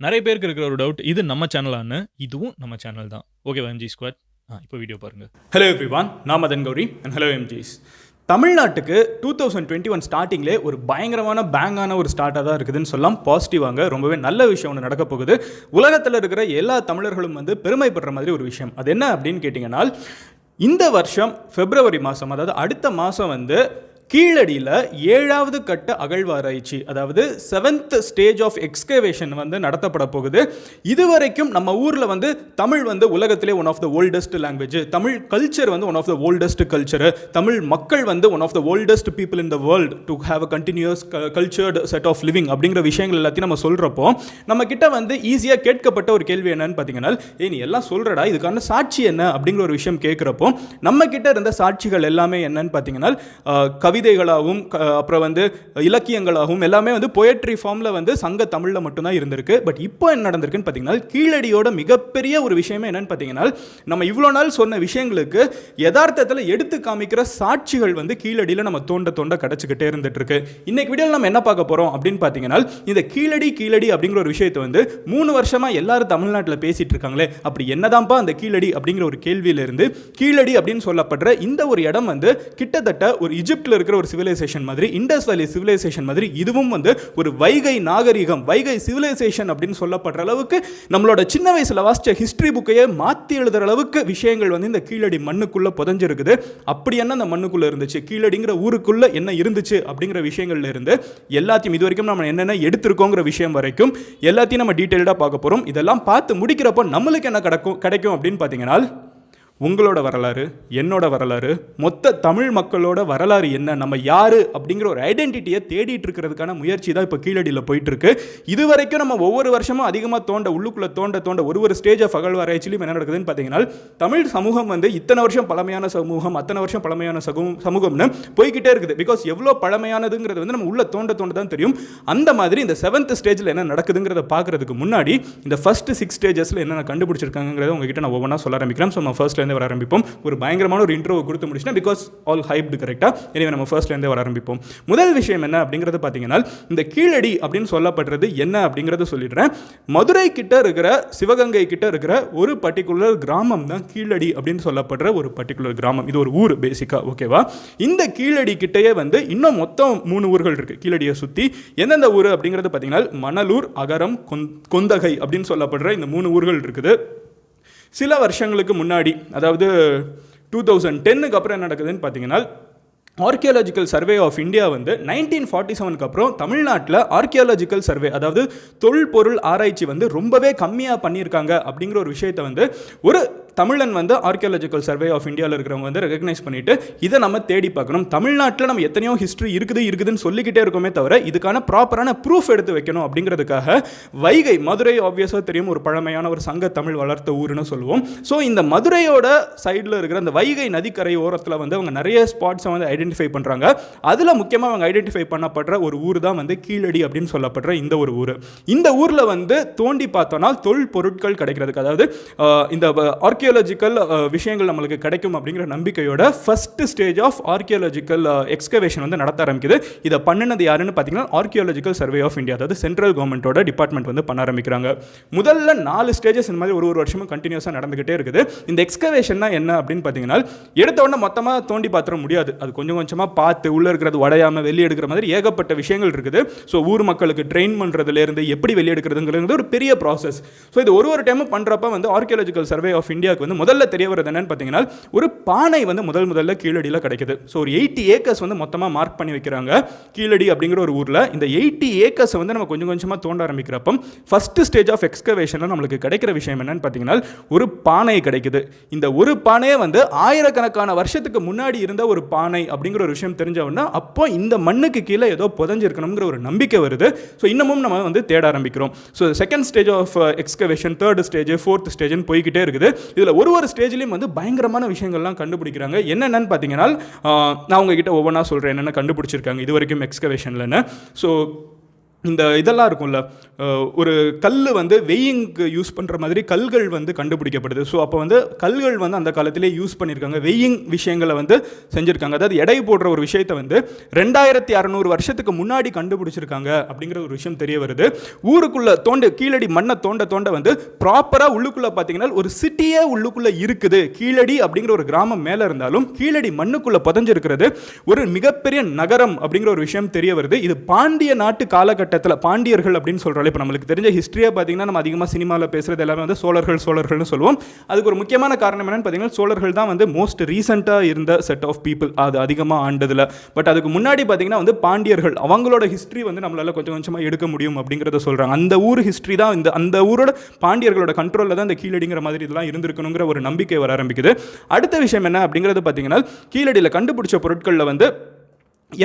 நிறைய பேருக்கு இருக்கிற ஒரு டவுட் இது நம்ம சேனலான்னு இதுவும் நம்ம சேனல் தான். ஓகே எம்ஜி ஸ்குவாட் ஆ இப்போ வீடியோ பாருங்கள் ஹலோ எவ்ரிவான் நான் மதன் கௌரி அண்ட் ஹலோ எம்ஜிஸ் தமிழ்நாட்டுக்கு டூ தௌசண்ட் டுவெண்ட்டி ஒன் ஸ்டார்டிங்லே ஒரு பயங்கரமான பேங்கான ஒரு ஸ்டார்ட்டாக தான் இருக்குதுன்னு சொல்லலாம். பாசிட்டிவாங்க ரொம்பவே நல்ல விஷயம் ஒன்று நடக்க போகுது. உலகத்தில் இருக்கிற எல்லா தமிழர்களும் வந்து பெருமைப்படுற மாதிரி ஒரு விஷயம். அது என்ன அப்படின்னு கேட்டிங்கன்னா இந்த வருஷம் பிப்ரவரி மாதம் அதாவது அடுத்த மாதம் வந்து கீழடியில் ஏழாவது கட்ட அகழ்வாராய்ச்சி அதாவது செவன்த் ஸ்டேஜ் ஆஃப் எக்ஸ்கவேஷன் வந்து நடத்தப்பட போகுது. இதுவரைக்கும் நம்ம ஊரில் வந்து தமிழ் வந்து உலகத்திலே one of the oldest language Tamil culture வந்து one of the oldest culture Tamil மக்கள் வந்து one of the oldest people in the world to have a continuous cultured set of living அப்படிங்கிற விஷயங்கள் எல்லாத்தையும் நம்ம சொல்கிறப்போ நம்ம கிட்ட வந்து ஈஸியாக கேட்கப்பட்ட ஒரு கேள்வி என்னன்னு பார்த்தீங்கன்னா ஏ நீ எல்லாம் சொல்கிறடா இதுக்கான சாட்சி என்ன? அப்படிங்கிற ஒரு விஷயம் கேட்குறப்போ நம்ம கிட்ட இருந்த சாட்சிகள் எல்லாமே என்னன்னு பார்த்தீங்கன்னா கவி கவிதைகளாகவும் அப்புறம் வந்து இலக்கியங்களாகவும் எல்லாமே வந்து பொயட்ரி ஃபார்மில் வந்து சங்க தமிழில் மட்டும்தான் இருந்திருக்கு. பட் இப்போ என்ன நடந்திருக்குன்னு பார்த்தீங்கன்னா கீழடியோட மிகப்பெரிய ஒரு விஷயமே என்னன்னு பார்த்தீங்கன்னா நம்ம இவ்வளோ நாள் சொன்ன விஷயங்களுக்கு யதார்த்தத்தில் எடுத்து காமிக்கிற சாட்சிகள் வந்து கீழடியில் நம்ம தோண்ட தோண்ட கிடச்சிக்கிட்டே இருந்துட்டு இருக்கு இன்னைக்கு வீடியோவில் நம்ம என்ன பார்க்க போகிறோம் அப்படின்னு பார்த்தீங்கன்னா இந்த கீழடி கீழடி அப்படிங்கிற ஒரு விஷயத்தை வந்து மூணு வருஷமாக எல்லாரும் தமிழ்நாட்டில் பேசிகிட்டு இருக்காங்களே அப்படி என்னதான்ப்பா அந்த கீழடி அப்படிங்கிற ஒரு கேள்வியிலிருந்து கீழடி அப்படின்னு சொல்லப்படுற இந்த ஒரு இடம் வந்து கிட்டத்தட்ட ஒரு இஜிப்டில் இருக்க இருக்கிற ஒரு சிவிலைசேஷன் மாதிரி இண்டஸ் வேலி சிவிலைசேஷன் மாதிரி இதுவும் வந்து ஒரு வைகை நாகரிகம் வைகை சிவிலைசேஷன் அப்படின்னு சொல்லப்படுற அளவுக்கு நம்மளோட சின்ன வயசில் வாசித்த ஹிஸ்ட்ரி புக்கையே மாற்றி எழுதுற அளவுக்கு விஷயங்கள் வந்து இந்த கீழடி மண்ணுக்குள்ளே புதஞ்சிருக்குது. அப்படி என்ன அந்த மண்ணுக்குள்ளே இருந்துச்சு? கீழடிங்கிற ஊருக்குள்ளே என்ன இருந்துச்சு அப்படிங்கிற விஷயங்கள்ல இருந்து எல்லாத்தையும் இது வரைக்கும் நம்ம என்னென்ன எடுத்திருக்கோங்கிற விஷயம் வரைக்கும் எல்லாத்தையும் நம்ம டீட்டெயில்டாக பார்க்க போகிறோம் இதெல்லாம் பார்த்து முடிக்கிறப்போ நம்மளுக்கு என்ன கிடைக்கும் கிடைக்கும் அப்படின்னு பார்த்தீங்கன்னா உங்களோட வரலாறு என்னோட வரலாறு மொத்த தமிழ் மக்களோட வரலாறு என்ன நம்ம யார் அப்படிங்கிற ஒரு ஐடென்டிட்டியை தேடிட்டு இருக்கிறதுக்கான முயற்சி தான் இப்போ கீழடியில் போயிட்டு இருக்கு இது வரைக்கும் நம்ம ஒவ்வொரு வருஷமும் அதிகமாக தோண்ட உள்ளுக்குள்ள தோண்ட தோண்ட ஒரு ஒரு ஸ்டேஜ் ஆஃப் அகழ்வாராய்ச்சிலையும் என்ன நடக்குதுன்னு பார்த்தீங்கன்னா தமிழ் சமூகம் வந்து இத்தனை வருஷம் பழமையான சமூகம் அத்தனை வருஷம் பழமையான சமூகம் சமூகம்னு போய்கிட்டே இருக்குது. பிகாஸ் எவ்வளோ பழமையானதுங்கிறது வந்து நம்ம உள்ள தோண்ட தோண்ட தான் தெரியும். அந்த மாதிரி இந்த செவன்த் ஸ்டேஜில் என்ன நடக்குதுங்கிறத பார்க்குறதுக்கு முன்னாடி இந்த ஃபர்ஸ்ட் சிக்ஸ் ஸ்டேஜஸில் என்னென்ன கண்டுபிடிச்சிருக்காங்கிறத உங்ககிட்ட நான் ஒவ்வொன்றா சொல்ல ஆரம்பிக்கிறேன். ஸோ நம்ம ஃபர்ஸ்ட்லேருந்து வர ஆரம்பிப்போம். ஒரு பயங்கரமான ஒரு இன்ட்ரோவை கொடுத்து முடிச்சுன்னா பிகாஸ் ஆல் ஹைப்டு கரெக்டாக எனவே நம்ம ஃபர்ஸ்ட்லேருந்தே வர ஆரம்பிப்போம். முதல் விஷயம் என்ன அப்படிங்கிறது பார்த்தீங்கன்னா இந்த கீழடி அப்படின்னு சொல்லப்படுறது என்ன அப்படிங்கிறத சொல்லிடுறேன். மதுரை கிட்ட இருக்கிற சிவகங்கை கிட்ட இருக்கிற ஒரு பர்டிகுலர் கிராமம் தான் கீழடி அப்படின்னு சொல்லப்படுற ஒரு பர்டிகுலர் கிராமம். இது ஒரு ஊர் பேசிக்காக ஓகேவா இந்த கீழடி கிட்டேயே வந்து இன்னும் மொத்தம் மூணு ஊர்கள் இருக்குது கீழடியை சுற்றி எந்தெந்த ஊர் அப்படிங்கிறது பார்த்தீங்கன்னா மணலூர் அகரம் கொந்- கொந்தகை அப்படின்னு சொல்லப்படுற இந்த மூணு ஊர்கள் இருக்குது. சில வருஷங்களுக்கு முன்னாடி அதாவது டூ தௌசண்ட் டென்னுக்கு அப்புறம் என்ன நடக்குதுன்னு பார்த்தீங்கன்னா ஆர்கியாலஜிக்கல் சர்வே ஆஃப் இந்தியா வந்து நைன்டீன் ஃபார்ட்டி செவனுக்கு அப்புறம் தமிழ்நாட்டில் ஆர்கியாலஜிக்கல் சர்வே அதாவது தொல்பொருள் ஆராய்ச்சி வந்து ரொம்பவே கம்மியாக பண்ணியிருக்காங்க அப்படிங்கிற ஒரு விஷயத்தை வந்து ஒரு தமிழன் வந்து ஆர்கியாலஜிக்கல் சர்வே ஆஃப் இந்தியாவில் இருக்கிறவங்க வந்து ரெகக்னைஸ் பண்ணிட்டு இதை நம்ம தேடி பார்க்கணும். தமிழ்நாட்டில் நம்ம எத்தனையோ ஹிஸ்ட்ரி இருக்குது இருக்குதுன்னு சொல்லிக்கிட்டே இருக்கோமே தவிர இதுக்கான ப்ராப்பரான ப்ரூஃப் எடுத்து வைக்கணும் அப்படிங்கிறதுக்காக வைகை மதுரை ஆப்வியஸாக தெரியும் ஒரு பழமையான ஒரு சங்க தமிழ் வளர்த்த ஊருன்னு சொல்லுவோம். ஸோ இந்த மதுரையோட சைடில் இருக்கிற அந்த வைகை நதிக்கரை ஓரத்தில் வந்து அவங்க நிறைய ஸ்பாட்ஸை வந்து ஐடென்டிஃபை பண்ணுறாங்க அதில் முக்கியமாக அவங்க ஐடென்டிஃபை பண்ணப்படுற ஒரு ஊர் தான் வந்து கீழடி அப்படின்னு சொல்லப்படுற இந்த ஒரு ஊர். இந்த ஊரில் வந்து தோண்டி பார்த்தோன்னா தொல் பொருட்கள் கிடைக்கிறதுக்கு அதாவது இந்த ஆர்கியோ ஆர்கியாலஜிக்கல் uh, விஷயங்கள் நம்மளுக்கு கிடைக்கும் அப்படிங்கிற நம்பிக்கையோட first stage of archaeological excavation வந்து நடத்த ஆரம்பிக்குது. இதை பண்ணினது யாருன்னு பார்த்தீங்கன்னா ஆர்கியாலஜிக்கல் சர்வே ஆஃப் இந்தியா அதாவது சென்ட்ரல் கவர்மெண்ட்டோட டிபார்ட்மெண்ட் வந்து பண்ண ஆரம்பிக்கிறாங்க. முதல்ல நாலு ஸ்டேஜஸ் இந்த மாதிரி ஒரு ஒரு வருஷமும் கண்டினியூஸாக நடந்துகிட்டே இருக்குது. இந்த எக்ஸ்கவேஷன்னா என்ன அப்படின்னு பார்த்தீங்கன்னா எடுத்த உடனே மொத்தமாக தோண்டி பாத்திர முடியாது. அது கொஞ்சம் கொஞ்சமாக பார்த்து உள்ளே இருக்கிறது உடையாம வெளியே எடுக்கிற மாதிரி ஏகப்பட்ட விஷயங்கள் இருக்குது. ஸோ ஊர் மக்களுக்கு ட்ரெயின் பண்ணுறதுலேருந்து எப்படி வெளியே எடுக்கிறதுங்கிறது ஒரு பெரிய ப்ராசஸ் ஸோ இது ஒரு ஒரு டைமும் பண்ணுறப்ப வந்து ஆர்கியாலஜிக்கல் சர்வே ஆஃப் இந்தியாவுக்கு வந்து முதல்ல தெரிய வருது என்னன்னு பார்த்தீங்கன்னா ஒரு பானை வந்து முதல் முதல்ல கீழடியில் கிடைக்குது. ஸோ ஒரு எயிட்டி ஏக்கர்ஸ் வந்து மொத்தமாக மார்க் பண்ணி வைக்கிறாங்க. கீழடி அப்படிங்கிற ஒரு ஊரில் இந்த எயிட்டி ஏக்கர்ஸ் வந்து நம்ம கொஞ்சம் கொஞ்சமாக தோண்ட ஆரம்பிக்கிறப்ப ஃபர்ஸ்ட் ஸ்டேஜ் ஆஃப் எக்ஸ்கவேஷனில் நம்மளுக்கு கிடைக்கிற விஷயம் என்னன்னு பார்த்தீங்கன்னா ஒரு பானை கிடைக்குது. இந்த ஒரு பானையே வந்து ஆயிரக்கணக்கான வருஷத்துக்கு முன்னாடி இருந்த ஒரு பானை அப்படிங்கிற ஒரு விஷயம் தெரிஞ்ச உடனே அப்போ இந்த மண்ணுக்கு கீழே ஏதோ புதஞ்சிருக்கணுங்கிற ஒரு நம்பிக்கை வருது. ஸோ இன்னமும் நம்ம வந்து தேட ஆரம்பிக்கிறோம். So second stage of excavation third stage fourth ஸ்டேஜ்னு போய்கிட்டே இருக்குது. இதில் ஒரு ஒரு ஸ்டேஜ்லேயும் வந்து பயங்கரமான விஷயங்கள்லாம் கண்டுபிடிக்கிறாங்க. என்னென்னு பார்த்தீங்கன்னா நான் உங்ககிட்ட ஒவ்வொன்றா சொல்கிறேன் என்னென்ன கண்டுபிடிச்சிருக்காங்க இது வரைக்கும் எக்ஸ்கவேஷன்லன்னு ஸோ இந்த இதெல்லாம் இருக்கும்ல ஒரு கல் வந்து வெய்யிங்க்கு யூஸ் பண்ணுற மாதிரி கல்கள் வந்து கண்டுபிடிக்கப்படுது. ஸோ அப்போ வந்து கல்கள் வந்து அந்த காலத்திலே யூஸ் பண்ணியிருக்காங்க. வெய்யிங் விஷயங்களை வந்து செஞ்சுருக்காங்க. அதாவது எடை போடுற ஒரு விஷயத்தை வந்து ரெண்டாயிரத்தி அறநூறு வருஷத்துக்கு முன்னாடி கண்டுபிடிச்சிருக்காங்க அப்படிங்கிற ஒரு விஷயம் தெரிய வருது. ஊருக்குள்ளே தோண்ட கீழடி மண்ணை தோண்ட தோண்ட வந்து ப்ராப்பராக உள்ளுக்குள்ளே பார்த்தீங்கன்னா ஒரு சிட்டியே உள்ளுக்குள்ளே இருக்குது. கீழடி அப்படிங்கிற ஒரு கிராமம் மேலே இருந்தாலும் கீழடி மண்ணுக்குள்ளே புதஞ்சிருக்கிறது. ஒரு மிகப்பெரிய நகரம் அப்படிங்கிற ஒரு விஷயம் தெரிய வருது. இது பாண்டிய நாட்டு காலகட்டம் காலகட்டத்தில் பாண்டியர்கள் அப்படின்னு சொல்கிறோம் இப்போ நம்மளுக்கு தெரிஞ்ச ஹிஸ்ட்ரியாக பார்த்தீங்கன்னா நம்ம அதிகமாக சினிமாவில் பேசுகிறது எல்லாமே வந்து சோழர்கள் சோழர்கள்னு சொல்லுவோம். அதுக்கு ஒரு முக்கியமான காரணம் என்னென்னு பார்த்தீங்கன்னா சோழர்கள் தான் வந்து மோஸ்ட் ரீசெண்டாக இருந்த செட் ஆஃப் பீப்புள் அது அதிகமாக ஆண்டதில். பட் அதுக்கு முன்னாடி பார்த்தீங்கன்னா வந்து பாண்டியர்கள் அவங்களோட ஹிஸ்ட்ரி வந்து நம்மளால் கொஞ்சம் கொஞ்சமாக எடுக்க முடியும் அப்படிங்கிறத சொல்கிறாங்க அந்த ஊர் ஹிஸ்ட்ரி தான் இந்த அந்த ஊரோட பாண்டியர்களோட கண்ட்ரோலில் தான் இந்த கீழடிங்கிற மாதிரி இதெல்லாம் இருந்திருக்கணுங்கிற ஒரு நம்பிக்கை வர ஆரம்பிக்குது. அடுத்த விஷயம் என்ன அப்படிங்கிறது பார்த்தீங்கன்னா கீழடியில் கண்டுபிடிச்ச பொருட்களில் வந்து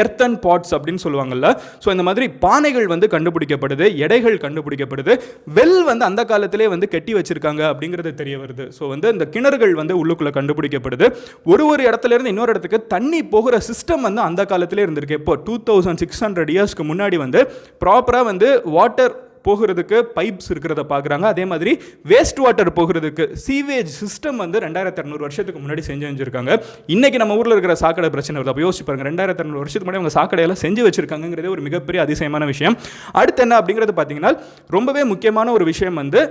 எர்த்தன் பாட்ஸ் அப்படின்னு சொல்லுவாங்கல்ல. ஸோ இந்த மாதிரி பானைகள் வந்து கண்டுபிடிக்கப்படுது எடைகள் கண்டுபிடிக்கப்படுது. வெல் வந்து அந்த காலத்திலே வந்து கட்டி வச்சிருக்காங்க அப்படிங்கிறது தெரிய வருது. ஸோ வந்து இந்த கிணறுகள் வந்து உள்ளுக்குள்ளே கண்டுபிடிக்கப்படுது. ஒரு ஒரு இடத்துல இருந்து இன்னொரு இடத்துக்கு தண்ணி போகிற சிஸ்டம் வந்து அந்த காலத்திலே இருந்திருக்கு. இப்போ டூ தௌசண்ட் சிக்ஸ் ஹண்ட்ரட் இயர்ஸ்க்கு முன்னாடி வந்து ப்ராப்பராக வந்து வாட்டர் போகிறதுக்கு பைப்ஸ் இருக்கிறத பார்க்குறாங்க. அதே மாதிரி வேஸ்ட் வாட்டர் போகிறதுக்கு சீவேஜ் சிஸ்டம் வந்து ரெண்டாயிரத்தி இரநூறு வருஷத்துக்கு முன்னாடி செஞ்சு வச்சுருக்காங்க. இன்றைக்கி நம்ம ஊரில் இருக்கிற சாக்கடை பிரச்சனை வருது. அப்போ யோசிச்சு பாருங்கள் ரெண்டாயிரத்தி இரநூறு வருஷத்துக்கு முன்னாடி அவங்க சாக்கடையெல்லாம் செஞ்சு வச்சுருக்காங்கிறதே ஒரு மிகப்பெரிய அதிசயமான விஷயம். அடுத்து என்ன அப்படிங்கிறது பார்த்தீங்கன்னா ரொம்பவே முக்கியமான ஒரு விஷயம் வந்து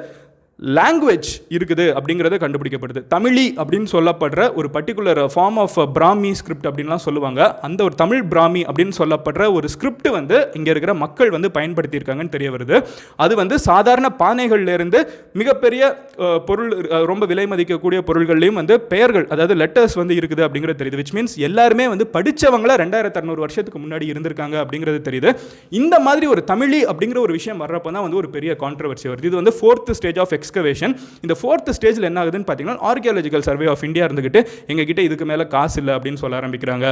லாங்குவேஜ் இருக்குது அப்படிங்கிறது கண்டுபிடிக்கப்படுது. தமிழி அப்படின்னு சொல்லப்படுற ஒரு particular form of Brahmi script அப்படின்லாம் சொல்லுவாங்க. அந்த ஒரு தமிழ் பிராமி அப்படின்னு சொல்லப்படுற ஒரு ஸ்கிரிப்ட் வந்து இங்கே இருக்கிற மக்கள் வந்து பயன்படுத்தியிருக்காங்கன்னு தெரிய வருது. அது வந்து சாதாரண பானைகள்லேருந்து மிகப்பெரிய பொருள் ரொம்ப விலை மதிக்கக்கூடிய பொருள்கள்லையும் வந்து பெயர்கள் அதாவது லெட்டர்ஸ் வந்து இருக்குது அப்படிங்கிறது தெரியுது. விச் மீன்ஸ் எல்லாருமே வந்து படித்தவங்கள ரெண்டாயிரத்து அறநூறு வருஷத்துக்கு முன்னாடி இருந்திருக்காங்க அப்படிங்கிறது தெரியுது. இந்த மாதிரி ஒரு தமிழி அப்படிங்கிற ஒரு விஷயம் வர்றப்போ தான் வந்து ஒரு பெரிய கான்ட்ரவர்சி வருது. இது வந்து ஃபோர்த் ஸ்டேஜ் ஆஃப் எக்ஸ்கவேஷன் இந்த ஃபோர்த் ஸ்டேஜில் என்ன ஆகுதுன்னு பார்த்தீங்கன்னா ஆர்கியாலஜிக்கல் சர்வே ஆஃப் இந்தியா இருந்துகிட்டு எங்ககிட்ட இதுக்கு மேலே காசு இல்லை அப்படின்னு சொல்ல ஆரம்பிக்கிறாங்க.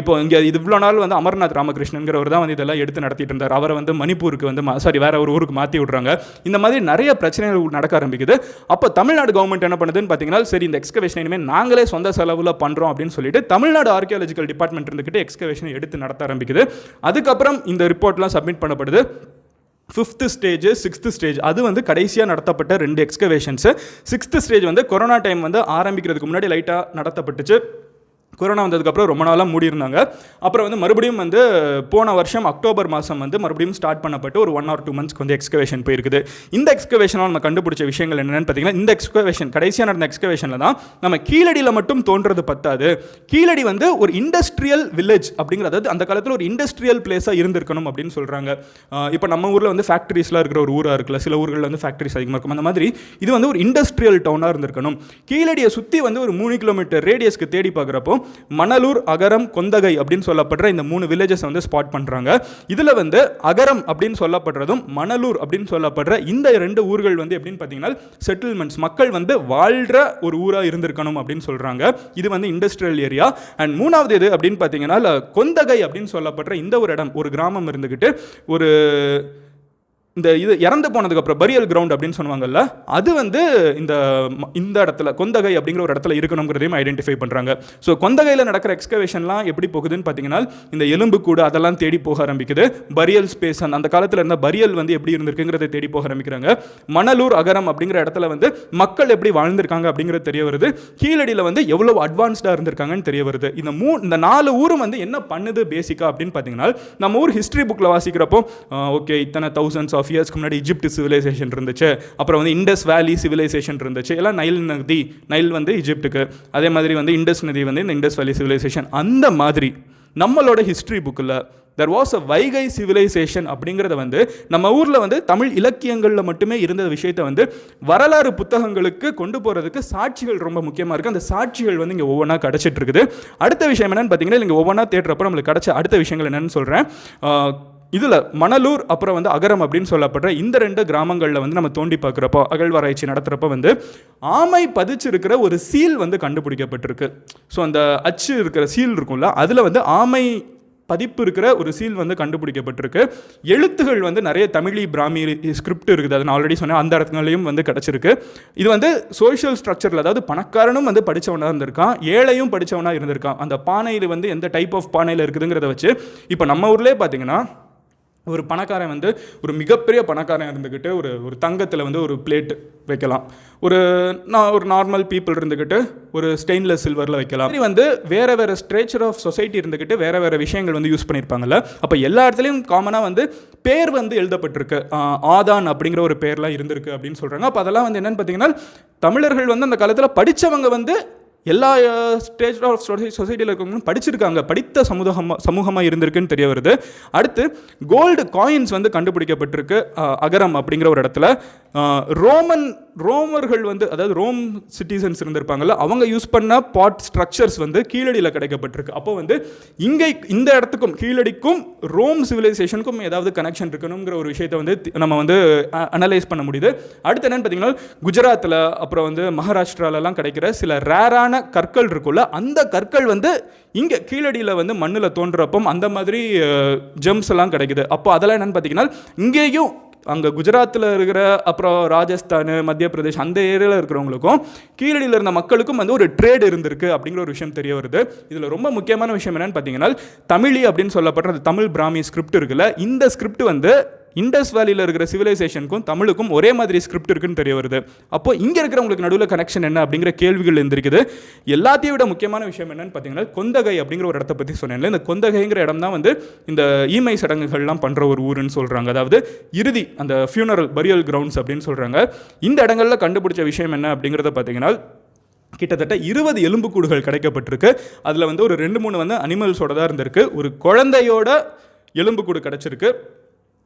இப்போ இங்கே இது இவ்வளோ நாள் வந்து அமர்நாத் ராமகிருஷ்ணன்கிறவர் தான் வந்து இதெல்லாம் எடுத்து நடத்திட்டு இருந்தார். அவரை வந்து மணிப்பூருக்கு வந்து சாரி வேற ஒரு ஊருக்கு மாற்றி விட்றாங்க. இந்த மாதிரி நிறைய பிரச்சனைகள் நடக்க ஆரம்பிக்குது. அப்போ தமிழ்நாடு கவர்மெண்ட் என்ன பண்ணுதுன்னு பார்த்தீங்கன்னா சரி இந்த எக்ஸ்கவேஷன் இனிமேல் நாங்களே சொந்த செலவில் பண்ணுறோம் அப்படின்னு சொல்லிட்டு தமிழ்நாடு ஆர்கியாலஜிக்கல் டிபார்ட்மெண்ட் இருந்துக்கிட்டு எக்ஸ்கவேஷன் எடுத்து நடத்த ஆரம்பிக்குது. அதுக்கப்புறம் இந்த ரிப்போர்ட்லாம் சப்மிட் பண்ணப்படுது. ஃபிஃப்த்து ஸ்டேஜ் சிக்ஸ்த்து ஸ்டேஜ் அது வந்து கடைசியாக நடத்தப்பட்ட ரெண்டு எக்ஸ்கவேஷன்ஸு சிக்ஸ்த்து ஸ்டேஜ் வந்து கொரோனா டைம் வந்து ஆரம்பிக்கிறதுக்கு முன்னாடி லைட்டாக நடத்தப்பட்டுச்சு. கொரோனா வந்ததுக்கப்புறம் ரொம்ப நாளாக மூடி இருந்தாங்க. அப்புறம் வந்து மறுபடியும் வந்து போன வருஷம் அக்டோபர் மாதம் வந்து மறுபடியும் ஸ்டார்ட் பண்ணப்பட்டு ஒரு ஒன் ஆர் டூ மந்த்ஸ்க்கு வந்து எக்ஸ்கவேஷன் போயிருக்குது. இந்த எக்ஸ்கவேஷனால் நம்ம கண்டுபிடிச்ச விஷயங்கள் என்னென்னு பார்த்தீங்கன்னா இந்த எக்ஸ்கவேஷன் கடைசியாக நடந்த எக்ஸ்கவேஷனில் தான் நம்ம கீழடியில் மட்டும் தோன்றது பத்தாது. கீழடி வந்து ஒரு இண்டஸ்ட்ரியல் வில்லேஜ் அப்படிங்கிற அதாவது அந்த காலத்தில் ஒரு இண்டஸ்ட்ரியல் பிளேஸாக இருந்திருக்கணும் அப்படின்னு சொல்கிறாங்க இப்போ நம்ம ஊரில் வந்து ஃபேக்ட்ரிஸ்லாம் இருக்கிற ஒரு ஊராக இருக்குல்ல சில ஊர்களில் வந்து ஃபேக்ட்ரிஸ் அதிகமாக இருக்கும். அந்த மாதிரி இது வந்து ஒரு இண்டஸ்ட்ரியல் டவுனாக இருந்திருக்கணும். கீழடியை சுற்றி வந்து ஒரு மூணு கிலோமீட்டர் ரேடியஸ்க்கு தேடி பார்க்குறப்போ மணலூர் அகரம் கொந்தகை அப்படின்னு சொல்லப்படுற இந்த மூணு வில்லேஜஸ் வந்து ஸ்பாட் பண்ணுறாங்க இதில் வந்து அகரம் அப்படின்னு சொல்லப்படுறதும் மணலூர் அப்படின்னு சொல்லப்படுற இந்த ரெண்டு ஊர்கள் வந்து எப்படின்னு பார்த்தீங்கன்னா செட்டில்மெண்ட்ஸ் மக்கள் வந்து வாழ்கிற ஒரு ஊராக இருந்திருக்கணும் அப்படின்னு சொல்கிறாங்க இது வந்து இண்டஸ்ட்ரியல் ஏரியா அண்ட் மூணாவது இது அப்படின்னு பார்த்தீங்கன்னா கொந்தகை அப்படின்னு சொல்லப்படுற இந்த ஒரு இடம் ஒரு கிராமம் இருந்துக்கிட்டு ஒரு இந்த இது இறந்து போனதுக்கப்புறம் பரியல் கிரவுண்ட் அப்படின்னு சொல்லுவாங்கல்ல அது வந்து இந்த இந்த இடத்துல கொந்தகை அப்படிங்கிற ஒரு இடத்துல இருக்கணுங்கிறதையும் ஐடென்டிஃபை பண்ணுறாங்க ஸோ கொந்தகையில் நடக்கிற எக்ஸ்கவேஷன்லாம் எப்படி போகுதுன்னு பார்த்தீங்கன்னா இந்த எலும்பு கூடு அதெல்லாம் தேடி போக ஆரம்பிக்குது. பரியல் ஸ்பேஸ் அந்த அந்த காலத்தில் இருந்த பரியல் வந்து எப்படி இருந்திருக்குங்கிறத தேடி போக ஆரம்பிக்கிறாங்க. மணலூர் அகரம் அப்படிங்கிற இடத்துல வந்து மக்கள் எப்படி வாழ்ந்திருக்காங்க அப்படிங்கிறது தெரிய வருது. கீழடியில் வந்து எவ்வளோ அட்வான்ஸ்டாக இருந்திருக்காங்கன்னு தெரிய வருது. இந்த மூ இந்த நாலு ஊரும் வந்து என்ன பண்ணுது பேசிக்காக அப்படின்னு பார்த்தீங்கன்னா நம்ம ஊர் ஹிஸ்ட்ரி புக்கில் வாசிக்கிறப்போ ஓகே இத்தனை தௌசண்ட்ஸ் ஆஃப் இயர்ஸ்க்கு முன்னாடி இஜிப்ட் சிவிலைசேஷன் இருந்துச்சு. அப்புறம் வந்து இண்டஸ் வேலி சிவிலைசேஷன் இருந்துச்சு. எல்லாம் நைல் நதி நைல் வந்து இஜிப்ட்டுக்கு அதே மாதிரி வந்து இண்டஸ் நதி வந்து இந்த இண்டஸ் வேலி சிவிலைசேஷன் அந்த மாதிரி நம்மளோட ஹிஸ்ட்ரி புக்கில் there was a Vaigai civilization அப்படிங்கிறத வந்து நம்ம ஊரில் வந்து தமிழ் இலக்கியங்களில் மட்டுமே இருந்த விஷயத்தை வந்து வரலாறு புத்தகங்களுக்கு கொண்டு போகிறதுக்கு சாட்சிகள் ரொம்ப முக்கியமாக இருக்குது அந்த சாட்சிகள் வந்து இங்கே ஒவ்வொன்றா கிடச்சிட்டு இருக்குது. அடுத்த விஷயம் என்னென்னு பார்த்தீங்கன்னா இங்கே ஒவ்வொன்றா தேடுறப்போ நம்மளுக்கு கிடச்ச அடுத்த விஷயங்கள் என்னென்னு சொல்கிறேன் இதில் மணலூர் அப்புறம் வந்து அகரம் அப்படின்னு சொல்லப்படுற இந்த ரெண்டு கிராமங்களில் வந்து நம்ம தோண்டி பார்க்குறப்போ அகழ்வாராய்ச்சி நடத்துகிறப்ப வந்து ஆமை பதிச்சிருக்கிற ஒரு சீல் வந்து கண்டுபிடிக்கப்பட்டிருக்கு. ஸோ அந்த அச்சு இருக்கிற சீல் இருக்கும்ல அதில் வந்து ஆமை பதிப்பு இருக்கிற ஒரு சீல் வந்து கண்டுபிடிக்கப்பட்டிருக்கு. எழுத்துகள் வந்து நிறைய தமிழி பிராமி ஸ்கிரிப்ட் இருக்குது அது நான் ஆல்ரெடி சொன்னேன் அந்த இடத்துலையும் வந்து கிடச்சிருக்கு. இது வந்து சோஷியல் ஸ்ட்ரக்சரில் அதாவது பணக்காரனும் வந்து படித்தவனாக இருந்திருக்கான் ஏழையும் படித்தவனாக இருந்திருக்கான். அந்த பானையில் வந்து எந்த டைப் ஆஃப் பானையில் இருக்குதுங்கிறத வச்சு இப்போ நம்ம ஊர்லேயே பார்த்தீங்கன்னா ஒரு பணக்காரன் வந்து ஒரு மிகப்பெரிய பணக்காரன் இருந்துக்கிட்டு ஒரு ஒரு தங்கத்தில் வந்து ஒரு பிளேட் வைக்கலாம். ஒரு நான் ஒரு நார்மல் பீப்புள் இருந்துக்கிட்டு ஒரு ஸ்டெயின்லெஸ் சில்வரில் வைக்கலாம். இது வந்து வேறு வேறு ஸ்ட்ரேச்சர் ஆஃப் சொசைட்டி இருந்துக்கிட்டு வேறு வேறு விஷயங்கள் வந்து யூஸ் பண்ணியிருப்பாங்கல்ல. அப்போ எல்லா இடத்துலையும் காமனாக வந்து பேர் வந்து எழுதப்பட்டிருக்கு. ஆதான் அப்படிங்கிற ஒரு பேர்லாம் இருந்திருக்கு அப்படின்னு சொல்கிறாங்க அப்போ அதெல்லாம் வந்து என்னென்னு பார்த்தீங்கன்னா தமிழர்கள் வந்து அந்த காலத்தில் படித்தவங்க வந்து எல்லா ஸ்டேஜ் ஆஃப் சொசைட்டியில் இருக்கவங்களும் படிச்சிருக்காங்க. படித்த சமூகமாக சமூகமாக இருந்திருக்குன்னு தெரிய வருது. அடுத்து கோல்டு காயின்ஸ் வந்து கண்டுபிடிக்கப்பட்டிருக்கு அகரம் அப்படிங்கிற ஒரு இடத்துல. ரோமன் ரோமர்கள் வந்து அதாவது ரோம் சிட்டிசன்ஸ் இருந்திருப்பாங்கல்ல அவங்க யூஸ் பண்ண பாட் ஸ்ட்ரக்சர்ஸ் வந்து கீழடியில் கிடைக்கப்பட்டிருக்கு. அப்போ வந்து இங்கே இந்த இடத்துக்கும் கீழடிக்கும் ரோம் சிவிலைசேஷனுக்கும் ஏதாவது கனெக்ஷன் இருக்கணுங்கிற ஒரு விஷயத்தை வந்து நம்ம வந்து அனலைஸ் பண்ண முடியுது. அடுத்து என்னென்னு பார்த்தீங்கன்னா குஜராத்தில் அப்புறம் வந்து மகாராஷ்டிராலலாம் கிடைக்கிற சில ரேரான கற்கள் இருக்குல்ல அந்த கற்கள் வந்து இங்கே கீழடியில் வந்து மண்ணில் தோன்றப்போ அந்த மாதிரி ஜெம்ஸ் எல்லாம் கிடைக்குது. அப்போ அதெல்லாம் என்னென்னு பார்த்தீங்கன்னா இங்கேயும் அங்கே குஜராத்தில் இருக்கிற அப்புறம் ராஜஸ்தான் மத்திய பிரதேஷ் அந்த ஏரியாவில் இருக்கிறவங்களுக்கும் கீழடியில் இருந்த மக்களுக்கும் வந்து ஒரு ட்ரேட் இருந்திருக்கு அப்படிங்கிற ஒரு விஷயம் தெரிய வருது. இதில் ரொம்ப முக்கியமான விஷயம் என்னென்னு பார்த்தீங்கன்னா தமிழி அப்படின்னு சொல்லப்படுற அந்த தமிழ் பிராமி ஸ்கிரிப்ட் இருக்குல்ல இந்த ஸ்கிரிப்ட் வந்து இண்டஸ் வேலியில் இருக்கிற சிவிலைசேஷனுக்கும் தமிழுக்கும் ஒரே மாதிரி ஸ்கிரிப்ட் இருக்குன்னு தெரிய வருது. அப்போ இங்கே இருக்கிறவங்களுக்கு நடுவில் கனெக்ஷன் என்ன அப்படிங்கிற கேள்விகள் எழுந்திருக்குது. எல்லாத்தையும் விட முக்கியமான விஷயம் என்னன்னு பார்த்தீங்கன்னா கொந்தகை அப்படிங்கிற ஒரு இடத்த பற்றி சொன்னேன்ல. இந்த கொந்தகைங்கிற இடம் தான் வந்து இந்த ஈமை சடங்குகள்லாம் பண்ணுற ஒரு ஊருன்னு சொல்கிறாங்க அதாவது இறுதி அந்த ஃபியூனரல் பரியல் கிரவுண்ட்ஸ் அப்படின்னு சொல்கிறாங்க இந்த இடங்களில் கண்டுபிடிச்ச விஷயம் என்ன அப்படிங்கிறத பார்த்தீங்கன்னா கிட்டத்தட்ட இருபது எலும்புக்கூடுகள் கிடைக்கப்பட்டிருக்கு. அதில் வந்து ஒரு ரெண்டு மூணு வந்து அனிமல்ஸோட தான் இருந்திருக்கு. ஒரு குழந்தையோட எலும்புக்கூடு கிடச்சிருக்கு.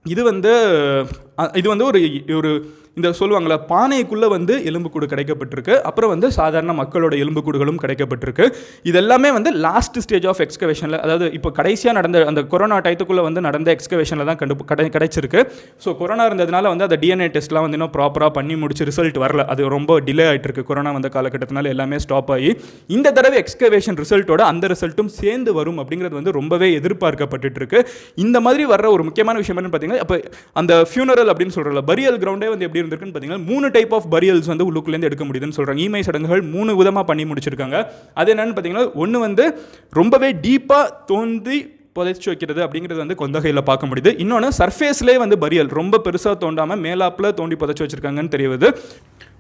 இது வந்து இது வந்து ஒரு ஒரு இந்த சொல்லுவாங்கள்ல பானைக்குள்ளே வந்து எலும்புக்கூடு கிடைக்கப்பட்டிருக்கு. அப்புறம் வந்து சாதாரண மக்களோட எலும்புக்கூடுகளும் கிடைக்கப்பட்டிருக்கு. இதெல்லாமே வந்து லாஸ்ட் ஸ்டேஜ் ஆஃப் எக்ஸ்கவேஷனில் அதாவது இப்போ கடைசியாக நடந்த அந்த கொரோனா டயத்துக்குள்ளே வந்து நடந்த எக்ஸ்கவேஷனில் தான் கண்டு கடை கிடைச்சிருக்கு. ஸோ கொரோனா இருந்ததுனால வந்து அந்த டிஎன்ஏ டெஸ்ட்லாம் வந்து இன்னும் ப்ராப்பராக பண்ணி முடிச்சு ரிசல்ட் வரல. அது ரொம்ப டிலே ஆகிட்டு இருக்கு கொரோனா வந்த காலகட்டத்தினால எல்லாமே ஸ்டாப் ஆகி இந்த தடவை எக்ஸ்கவேஷன் ரிசல்ட்டோட அந்த ரிசல்ட்டும் சேர்ந்து வரும் அப்படிங்கிறது வந்து ரொம்பவே எதிர்பார்க்கப்பட்டுட்டு இருக்கு இந்த மாதிரி வர்ற ஒரு முக்கியமான விஷயம் என்னன்னு பார்த்தீங்கன்னா இப்போ அந்த ஃபியூனரல் அப்படின்னு சொல்கிறல பரியல் கிரவுண்டே வந்து எப்படி இருந்திருக்குன்னு பார்த்தீங்கன்னா மூணு டைப் ஆஃப் பரியல்ஸ் வந்து உள்ளுக்குள்ளேருந்து எடுக்க முடியுதுன்னு சொல்கிறாங்க இமை சடங்குகள் மூணு விதமாக பண்ணி முடிச்சிருக்காங்க. அது என்னன்னு பார்த்தீங்கன்னா ஒன்று வந்து ரொம்பவே டீப்பாக தோன்றி புதைச்சி வைக்கிறது அப்படிங்கிறது வந்து கொந்தகையில் பார்க்க முடியுது. இன்னொன்று சர்ஃபேஸ்லேயே வந்து பரியல் ரொம்ப பெருசாக தோண்டாமல் மேலாப்பில் தோண்டி புதைச்சி வச்சுருக்காங்கன்னு தெரியுது.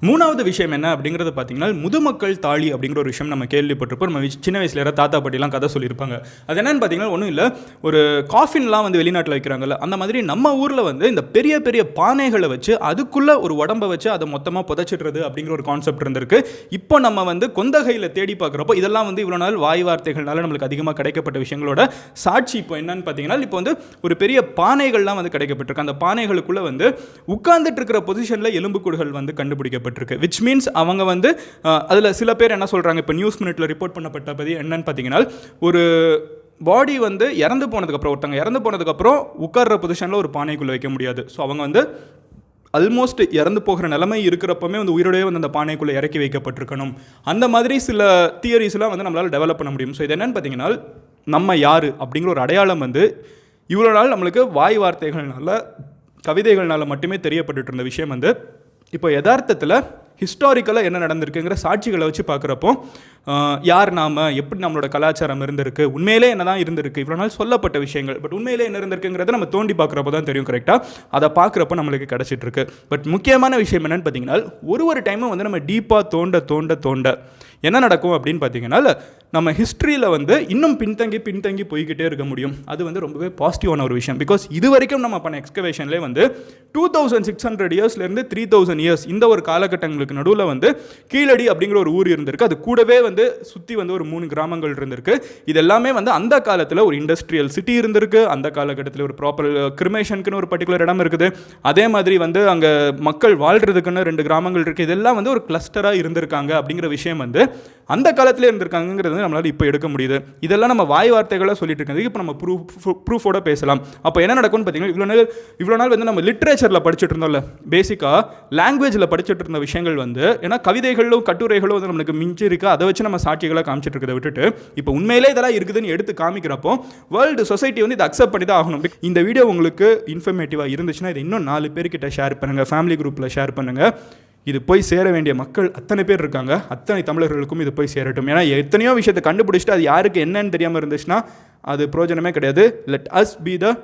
மூணாவது விஷயம் என்ன அப்படிங்கிறது பார்த்தீங்கன்னா முதுமக்கள் தாலி அப்படிங்கிற ஒரு விஷயம் நம்ம கேள்விப்பட்டிருப்போம். நம்ம சின்ன வயசுல யாராவது தாத்தா பாட்டிலாம் கதை சொல்லியிருப்பாங்க. அது என்னன்னு பார்த்தீங்கன்னா ஒன்றும் இல்லை. ஒரு காஃபின்லாம் வந்து வெளிநாட்டில் வைக்கிறாங்கல்ல அந்த மாதிரி நம்ம ஊரில் வந்து இந்த பெரிய பெரிய பானைகளை வச்சு அதுக்குள்ளே ஒரு உடம்பை வச்சு அதை மொத்தமாக புதைச்சிடுறது அப்படிங்கிற ஒரு கான்செப்ட் இருந்திருக்கு. இப்போ நம்ம வந்து கொந்தகையில் தேடி பார்க்குறப்போ இதெல்லாம் வந்து இவ்வளோ நாள் வாய் வார்த்தைகள்னால நம்மளுக்கு அதிகமாக கிடைக்கப்பட்ட விஷயங்களோட சாட்சி இப்போ என்னன்னு பார்த்தீங்கன்னா இப்போ வந்து ஒரு பெரிய பானைகள்லாம் வந்து கிடைக்கப்பட்டிருக்கு. அந்த பானைகளுக்குள்ளே வந்து உட்கார்ந்துட்டு இருக்கிற பொசிஷனில் எலும்புக்கூடுகள் வந்து கண்டுபிடிக்கப்பட்டிருக்கு. விச் மீன்ஸ் அவங்க வந்து அதில் சில பேர் என்ன சொல்கிறாங்க இப்போ நியூஸ் மினிட்ல ரிப்போர்ட் பண்ணப்பட்ட பதி என்னன்னு பார்த்தீங்கன்னா ஒரு பாடி வந்து இறந்து போனதுக்கப்புறம் ஒருத்தங்க இறந்து போனதுக்கப்புறம் உட்கார்ற பொசிஷனில் ஒரு பானைக்குள்ளே வைக்க முடியாது. ஸோ அவங்க வந்து அல்மோஸ்ட் இறந்து போகிற நிலைமை இருக்கிறப்பமே வந்து உயிரோடய வந்து அந்த பானைக்குள்ளே இறக்கி வைக்கப்பட்டிருக்கணும். அந்த மாதிரி சில தியரிஸ்லாம் வந்து நம்மளால் டெவலப் பண்ண முடியும். ஸோ இது என்னன்னு பார்த்தீங்கன்னா நம்ம யார் அப்படிங்கிற ஒரு அடையாளம் வந்து இவ்வளோ நாள் நம்மளுக்கு வாய் வார்த்தைகள்னால கவிதைகள்னால மட்டுமே தெரியப்பட்டுட்டு இருந்த விஷயம் வந்து இப்போ யதார்த்தத்தில் ஹிஸ்டாரிக்கலாக என்ன நடந்திருக்குங்கிற சாட்சிகளை வச்சு பார்க்குறப்போ யார் நாம் எப்படி நம்மளோட கலாச்சாரம் இருந்திருக்கு உண்மையிலே என்ன தான் இருந்திருக்கு இவ்வளோ நாள் சொல்லப்பட்ட விஷயங்கள் பட் உண்மையிலே என்ன இருந்திருக்குங்கிறத நம்ம தோண்டி பார்க்குறப்போ தான் தெரியும் கரெக்டாக அதை பார்க்குறப்ப நம்மளுக்கு கிடச்சிட்டு இருக்கு பட் முக்கியமான விஷயம் என்னென்னு பார்த்தீங்கன்னா ஒரு ஒரு டைமும் வந்து நம்ம டீப்பாக தோண்ட தோண்ட தோண்ட என்ன நடக்கும் அப்படின்னு பார்த்தீங்கன்னா நம்ம ஹிஸ்ட்ரியில் வந்து இன்னும் பின்தங்கி பின்தங்கி போய்கிட்டே இருக்க முடியும். அது வந்து ரொம்பவே பாசிட்டிவான ஒரு விஷயம். பிகாஸ் இது வரைக்கும் நம்ம பண்ண எக்ஸ்கவேஷன்லேயே வந்து டூ தௌசண்ட் சிக்ஸ் ஹண்ட்ரட் இயர்ஸ்லேருந்து த்ரீ தௌசண்ட் இயர்ஸ் இந்த ஒரு காலகட்டங்களுக்கு நடுவில் வந்து கீழடி அப்படிங்கிற ஒரு ஊர் இருந்திருக்கு. அது கூடவே வந்து சுற்றி வந்து ஒரு மூணு கிராமங்கள் இருந்திருக்கு. இது எல்லாமே வந்து அந்த காலத்தில் ஒரு இண்டஸ்ட்ரியல் சிட்டி இருந்திருக்கு. அந்த காலகட்டத்தில் ஒரு ப்ராப்பர் கிரிமேஷனுக்குன்னு ஒரு பர்டிகுலர் இடம் இருக்குது. அதே மாதிரி வந்து அங்கே மக்கள் வாழ்கிறதுக்குன்னு ரெண்டு கிராமங்கள் இருக்குது இதெல்லாம் வந்து ஒரு கிளஸ்டராக இருந்திருக்காங்க அப்படிங்கிற விஷயம் வந்து அந்த காலத்திலே இருந்திருக்காங்கிறது நம்மளால் இப்போ எடுக்க முடியுது. இதெல்லாம் நம்ம வாய் வார்த்தைகளாக சொல்லிட்டு இருக்கிறது இப்போ நம்ம ப்ரூஃப் ப்ரூஃபோட பேசலாம். அப்போ என்ன நடக்கும்னு பார்த்தீங்கன்னா இவ்வளோ நாள் இவ்வளோ நாள் வந்து நம்ம லிட்ரேச்சரில் படிச்சுட்டு இருந்தோம்ல. பேசிக்காக லாங்குவேஜில் படிச்சுட்டு இருந்த விஷயங்கள் வந்து ஏன்னா கவிதைகளோ கட்டுரைகளோ வந்து நம்மளுக்கு மிஞ்சி இருக்குது அதை வச்சு நம்ம சாட்சிகளாக காமிச்சிட்டு இருக்கிறத விட்டுட்டு இப்போ உண்மையிலே இதெல்லாம் இருக்குதுன்னு எடுத்து காமிக்கிறப்போ வேர்ல்டு சொசைட்டி வந்து இதை அக்செப்ட் பண்ணி தான் ஆகணும். இந்த வீடியோ உங்களுக்கு இன்ஃபர்மேட்டிவாக இருந்துச்சுன்னா இதை இன்னும் நாலு பேர்கிட்ட ஷேர் பண்ணுங்கள் ஃபேமிலி குரூப்பில் ஷேர் பண்ணுங்கள் இது போய் சேர வேண்டிய மக்கள் அத்தனை பேர் இருக்காங்க. அத்தனை தமிழர்களுக்கும் இது போய் சேரட்டும். ஏன்னா எத்தனையோ விஷயத்தை கண்டுபிடிச்சிட்டு அது யாருக்கு என்னன்னு தெரியாமல் இருந்துச்சுன்னா அது பிரோஜனமே கிடையாது. Let us be the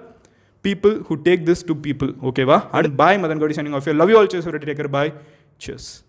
people who take this to people ஓகேவா and bye Madan Gowri signing off you love you all chase taker. Bye cheers.